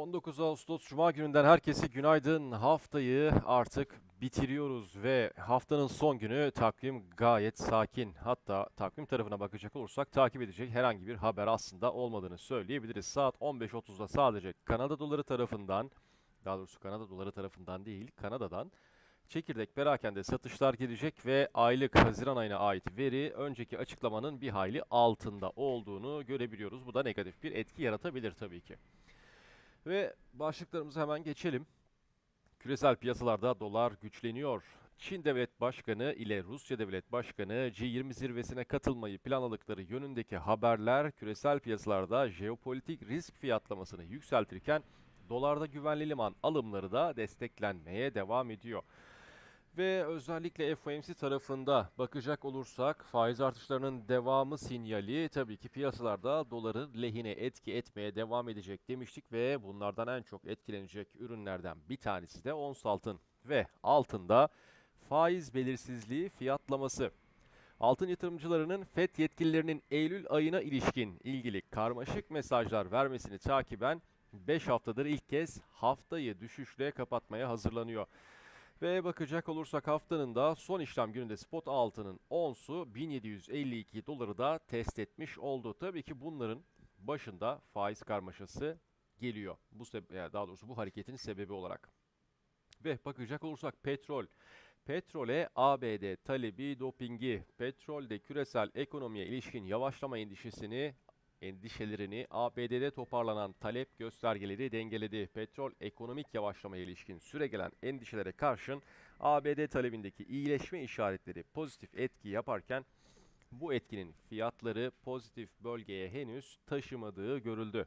19 Ağustos Cuma gününden herkese günaydın. Haftayı artık bitiriyoruz ve haftanın son günü takvim gayet sakin. Hatta takvim tarafına bakacak olursak takip edecek herhangi bir haber aslında olmadığını söyleyebiliriz. Saat 15.30'da sadece Kanada doları tarafından, daha doğrusu Kanada doları tarafından değil, Kanada'dan çekirdek perakende satışlar gelecek ve aylık Haziran ayına ait veri önceki açıklamanın bir hayli altında olduğunu görebiliyoruz. Bu da negatif bir etki yaratabilir tabii ki. Ve başlıklarımıza hemen geçelim. Küresel piyasalarda dolar güçleniyor. Çin Devlet Başkanı ile Rusya Devlet Başkanı G20 zirvesine katılmayı planladıkları yönündeki haberler küresel piyasalarda jeopolitik risk fiyatlamasını yükseltirken dolarda güvenli liman alımları da desteklenmeye devam ediyor. Ve özellikle FOMC tarafında bakacak olursak faiz artışlarının devamı sinyali tabii ki piyasalarda doların lehine etki etmeye devam edecek demiştik ve bunlardan en çok etkilenecek ürünlerden bir tanesi de ons altın ve altında faiz belirsizliği fiyatlaması. Altın yatırımcılarının FED yetkililerinin Eylül ayına ilişkin ilgili karmaşık mesajlar vermesini takiben 5 haftadır ilk kez haftayı düşüşle kapatmaya hazırlanıyor. Ve bakacak olursak haftanın da son işlem gününde spot altının onsu 1752 doları da test etmiş oldu. Tabii ki bunların başında faiz karmaşası geliyor. Bu sebe- daha doğrusu bu hareketin sebebi olarak. Ve bakacak olursak petrol. Petrole ABD talebi dopingi, petrolde küresel ekonomiye ilişkin yavaşlama endişesini endişelerini ABD'de toparlanan talep göstergeleri dengeledi. Petrol ekonomik yavaşlamaya ilişkin süregelen endişelere karşın ABD talebindeki iyileşme işaretleri pozitif etki yaparken bu etkinin fiyatları pozitif bölgeye henüz taşımadığı görüldü.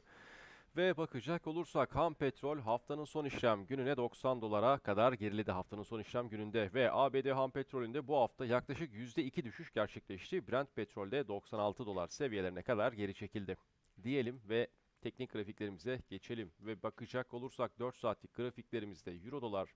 Ve bakacak olursak ham petrol haftanın son işlem gününe 90 dolara kadar geriledi haftanın son işlem gününde ve ABD ham petrolünde bu hafta yaklaşık %2 düşüş gerçekleşti. Brent petrolde 96 dolar seviyelerine kadar geri çekildi. Diyelim ve teknik grafiklerimize geçelim ve bakacak olursak 4 saatlik grafiklerimizde euro dolar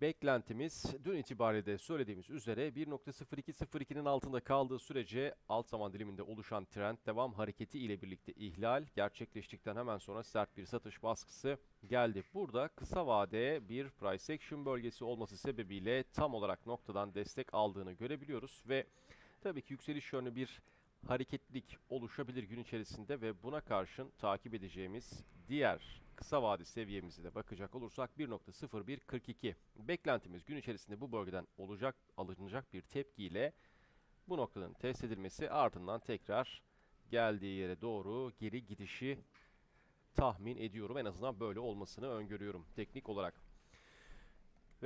Beklentimiz dün itibariyle de söylediğimiz üzere 1.0202'nin altında kaldığı sürece alt zaman diliminde oluşan trend devam hareketi ile birlikte ihlal gerçekleştikten hemen sonra sert bir satış baskısı geldi. Burada kısa vade bir price action bölgesi olması sebebiyle tam olarak noktadan destek aldığını görebiliyoruz ve tabii ki yükseliş yönlü bir hareketlilik oluşabilir gün içerisinde ve buna karşın takip edeceğimiz diğer kısa vade seviyemize de bakacak olursak 1.0142. Beklentimiz gün içerisinde bu bölgeden olacak alınacak bir tepkiyle bu noktanın test edilmesi ardından tekrar geldiği yere doğru geri gidişi tahmin ediyorum. En azından böyle olmasını öngörüyorum teknik olarak.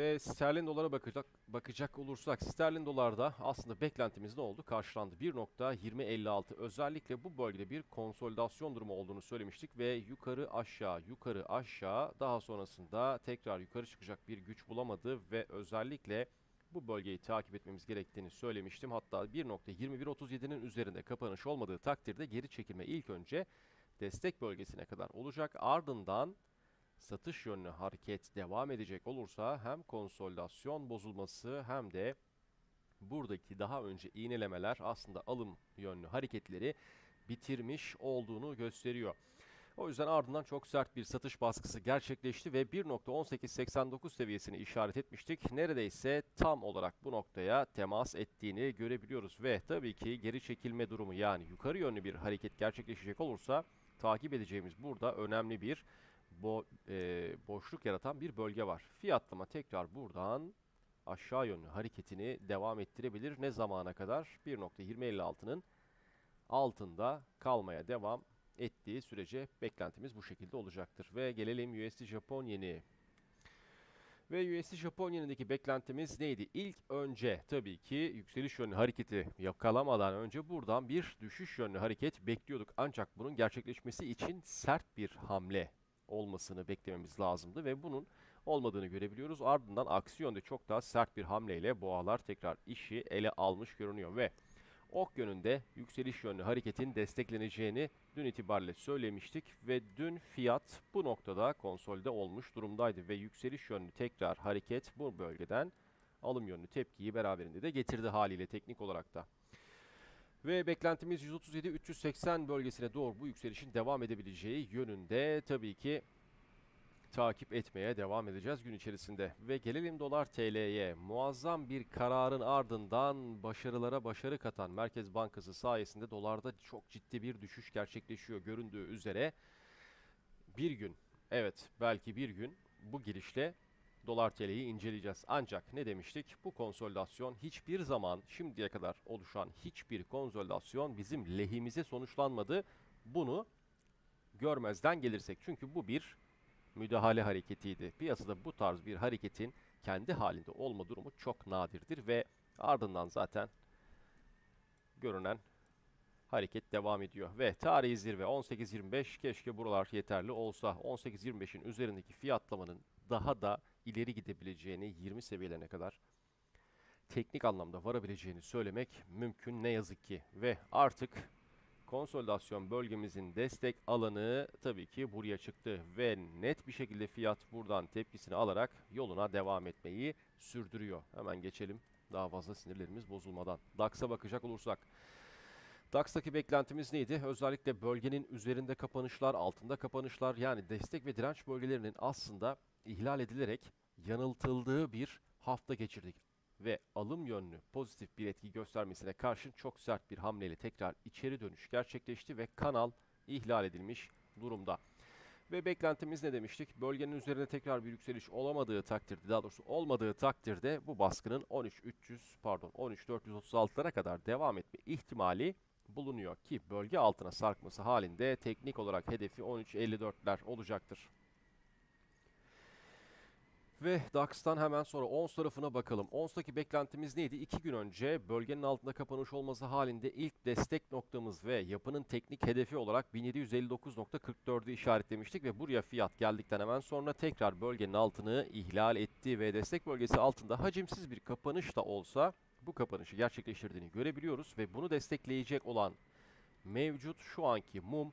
Ve sterlin dolara bakacak bakacak olursak sterlin dolarda aslında beklentimiz ne oldu? Karşılandı. 1.2056 özellikle bu bölgede bir konsolidasyon durumu olduğunu söylemiştik ve yukarı aşağı yukarı aşağı daha sonrasında tekrar yukarı çıkacak bir güç bulamadı ve özellikle bu bölgeyi takip etmemiz gerektiğini söylemiştim. Hatta 1.2137'nin üzerinde kapanış olmadığı takdirde geri çekilme ilk önce destek bölgesine kadar olacak. Ardından satış yönlü hareket devam edecek olursa hem konsolidasyon bozulması hem de buradaki daha önce iğnelemeler aslında alım yönlü hareketleri bitirmiş olduğunu gösteriyor. O yüzden ardından çok sert bir satış baskısı gerçekleşti ve 1.1889 seviyesini işaret etmiştik. Neredeyse tam olarak bu noktaya temas ettiğini görebiliyoruz ve tabii ki geri çekilme durumu yani yukarı yönlü bir hareket gerçekleşecek olursa takip edeceğimiz burada önemli bir bo e, boşluk yaratan bir bölge var. Fiyatlama tekrar buradan aşağı yönlü hareketini devam ettirebilir. Ne zamana kadar? 1.2056'nın altında kalmaya devam ettiği sürece beklentimiz bu şekilde olacaktır. Ve gelelim USD Japon yeni. Ve USD Japon yenindeki beklentimiz neydi? İlk önce tabii ki yükseliş yönlü hareketi yakalamadan önce buradan bir düşüş yönlü hareket bekliyorduk. Ancak bunun gerçekleşmesi için sert bir hamle olmasını beklememiz lazımdı ve bunun olmadığını görebiliyoruz. Ardından aksi yönde çok daha sert bir hamleyle boğalar tekrar işi ele almış görünüyor ve ok yönünde yükseliş yönlü hareketin destekleneceğini dün itibariyle söylemiştik ve dün fiyat bu noktada konsolide olmuş durumdaydı ve yükseliş yönlü tekrar hareket bu bölgeden alım yönlü tepkiyi beraberinde de getirdi haliyle teknik olarak da. Ve beklentimiz 137-380 bölgesine doğru bu yükselişin devam edebileceği yönünde tabii ki takip etmeye devam edeceğiz gün içerisinde. Ve gelelim dolar TL'ye. Muazzam bir kararın ardından başarılara başarı katan Merkez Bankası sayesinde dolarda çok ciddi bir düşüş gerçekleşiyor göründüğü üzere. Bir gün, evet belki bir gün bu girişle dolar TL'yi inceleyeceğiz. Ancak ne demiştik? Bu konsolidasyon hiçbir zaman şimdiye kadar oluşan hiçbir konsolidasyon bizim lehimize sonuçlanmadı. Bunu görmezden gelirsek. Çünkü bu bir müdahale hareketiydi. Piyasada bu tarz bir hareketin kendi halinde olma durumu çok nadirdir ve ardından zaten görünen hareket devam ediyor. Ve tarihi zirve 18.25 keşke buralar yeterli olsa 18.25'in üzerindeki fiyatlamanın daha da ileri gidebileceğini 20 seviyelerine kadar teknik anlamda varabileceğini söylemek mümkün ne yazık ki. Ve artık konsolidasyon bölgemizin destek alanı tabii ki buraya çıktı ve net bir şekilde fiyat buradan tepkisini alarak yoluna devam etmeyi sürdürüyor. Hemen geçelim daha fazla sinirlerimiz bozulmadan. DAX'a bakacak olursak DAX'taki beklentimiz neydi? Özellikle bölgenin üzerinde kapanışlar, altında kapanışlar yani destek ve direnç bölgelerinin aslında ihlal edilerek yanıltıldığı bir hafta geçirdik. Ve alım yönlü pozitif bir etki göstermesine karşın çok sert bir hamleyle tekrar içeri dönüş gerçekleşti ve kanal ihlal edilmiş durumda. Ve beklentimiz ne demiştik? Bölgenin üzerine tekrar bir yükseliş olamadığı takdirde, daha doğrusu olmadığı takdirde bu baskının 13.300 pardon 13.436'lara kadar devam etme ihtimali bulunuyor ki bölge altına sarkması halinde teknik olarak hedefi 13.54'ler olacaktır. Ve DAX'tan hemen sonra ONS tarafına bakalım. ONS'taki beklentimiz neydi? İki gün önce bölgenin altında kapanış olması halinde ilk destek noktamız ve yapının teknik hedefi olarak 1759.44'ü işaretlemiştik ve buraya fiyat geldikten hemen sonra tekrar bölgenin altını ihlal etti ve destek bölgesi altında hacimsiz bir kapanış da olsa bu kapanışı gerçekleştirdiğini görebiliyoruz ve bunu destekleyecek olan mevcut şu anki mum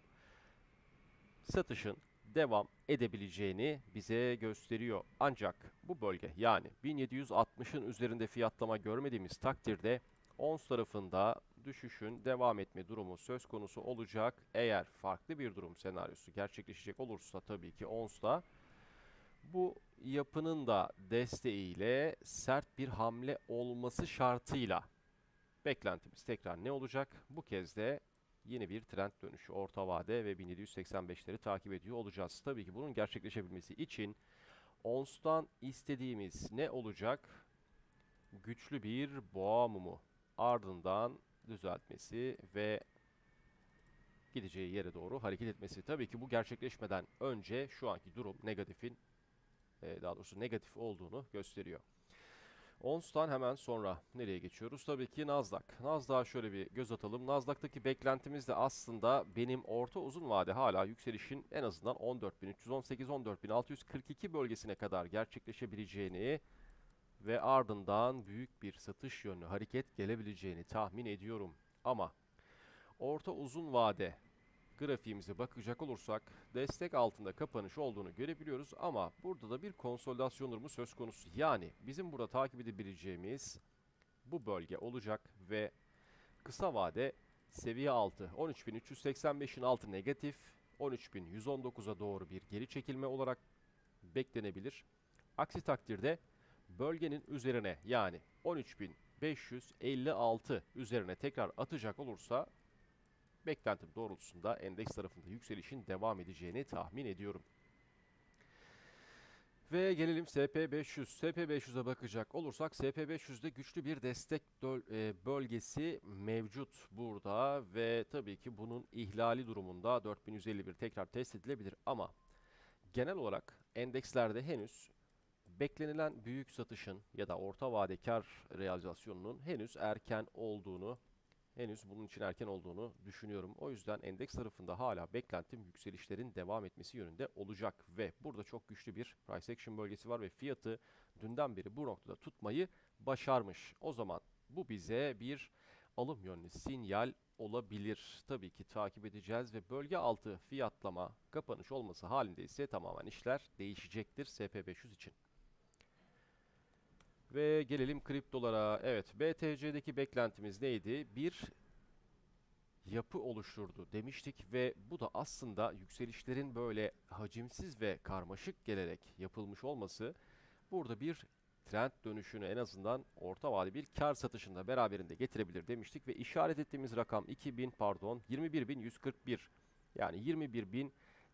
satışın devam edebileceğini bize gösteriyor. Ancak bu bölge yani 1760'ın üzerinde fiyatlama görmediğimiz takdirde ons tarafında düşüşün devam etme durumu söz konusu olacak. Eğer farklı bir durum senaryosu gerçekleşecek olursa tabii ki ONS'ta bu yapının da desteğiyle sert bir hamle olması şartıyla beklentimiz tekrar ne olacak? Bu kez de yeni bir trend dönüşü orta vade ve 1785'leri takip ediyor olacağız. Tabii ki bunun gerçekleşebilmesi için ONS'tan istediğimiz ne olacak? Güçlü bir boğa mumu ardından düzeltmesi ve gideceği yere doğru hareket etmesi. Tabii ki bu gerçekleşmeden önce şu anki durum negatifin daha doğrusu negatif olduğunu gösteriyor. ONS'tan hemen sonra nereye geçiyoruz? Tabii ki Nasdaq. Nasdaq'a şöyle bir göz atalım. Nasdaq'taki beklentimiz de aslında benim orta uzun vade hala yükselişin en azından 14.318-14.642 bölgesine kadar gerçekleşebileceğini ve ardından büyük bir satış yönlü hareket gelebileceğini tahmin ediyorum. Ama orta uzun vade grafiğimize bakacak olursak destek altında kapanış olduğunu görebiliyoruz ama burada da bir konsolidasyon durumu söz konusu. Yani bizim burada takip edebileceğimiz bu bölge olacak ve kısa vade seviye altı 13.385'in altı negatif 13.119'a doğru bir geri çekilme olarak beklenebilir. Aksi takdirde bölgenin üzerine yani 13.556 üzerine tekrar atacak olursa beklentim doğrultusunda endeks tarafında yükselişin devam edeceğini tahmin ediyorum. Ve gelelim SP500. SP500'e bakacak olursak SP500'de güçlü bir destek e, bölgesi mevcut burada ve tabii ki bunun ihlali durumunda 4151 tekrar test edilebilir ama genel olarak endekslerde henüz beklenilen büyük satışın ya da orta vade kar realizasyonunun henüz erken olduğunu henüz bunun için erken olduğunu düşünüyorum. O yüzden endeks tarafında hala beklentim yükselişlerin devam etmesi yönünde olacak ve burada çok güçlü bir price action bölgesi var ve fiyatı dünden beri bu noktada tutmayı başarmış. O zaman bu bize bir alım yönlü sinyal olabilir. Tabii ki takip edeceğiz ve bölge altı fiyatlama kapanış olması halinde ise tamamen işler değişecektir SP500 için. Ve gelelim kriptolara. Evet, BTC'deki beklentimiz neydi? Bir yapı oluşturdu demiştik ve bu da aslında yükselişlerin böyle hacimsiz ve karmaşık gelerek yapılmış olması burada bir trend dönüşünü en azından orta vadeli bir kar satışında beraberinde getirebilir demiştik ve işaret ettiğimiz rakam 2000 pardon 21.141 yani 21.000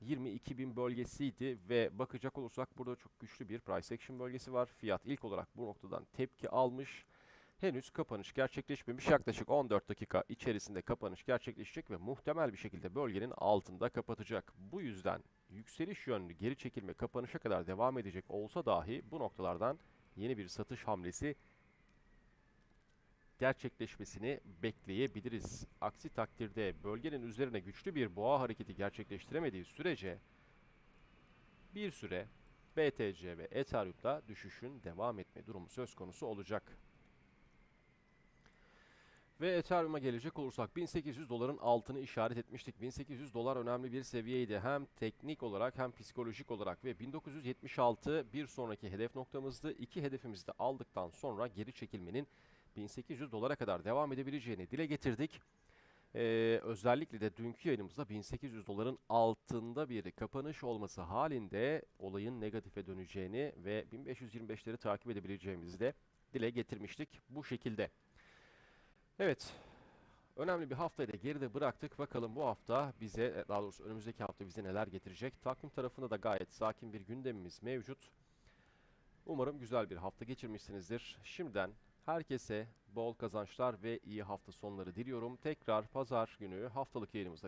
22.000 bölgesiydi ve bakacak olursak burada çok güçlü bir price action bölgesi var. Fiyat ilk olarak bu noktadan tepki almış. Henüz kapanış gerçekleşmemiş. Yaklaşık 14 dakika içerisinde kapanış gerçekleşecek ve muhtemel bir şekilde bölgenin altında kapatacak. Bu yüzden yükseliş yönlü geri çekilme kapanışa kadar devam edecek olsa dahi bu noktalardan yeni bir satış hamlesi gerçekleşmesini bekleyebiliriz. Aksi takdirde bölgenin üzerine güçlü bir boğa hareketi gerçekleştiremediği sürece bir süre BTC ve Ethereum'da düşüşün devam etme durumu söz konusu olacak. Ve Ethereum'a gelecek olursak 1800 doların altını işaret etmiştik. 1800 dolar önemli bir seviyeydi. Hem teknik olarak hem psikolojik olarak ve 1976 bir sonraki hedef noktamızdı. İki hedefimizi de aldıktan sonra geri çekilmenin 1800 dolara kadar devam edebileceğini dile getirdik. Ee, özellikle de dünkü yayınımızda 1800 doların altında bir kapanış olması halinde olayın negatife döneceğini ve 1525'leri takip edebileceğimizi de dile getirmiştik bu şekilde. Evet, önemli bir haftayı da geride bıraktık. Bakalım bu hafta bize, daha doğrusu önümüzdeki hafta bize neler getirecek. Takvim tarafında da gayet sakin bir gündemimiz mevcut. Umarım güzel bir hafta geçirmişsinizdir. Şimdiden herkese bol kazançlar ve iyi hafta sonları diliyorum. Tekrar pazar günü haftalık yayınımızda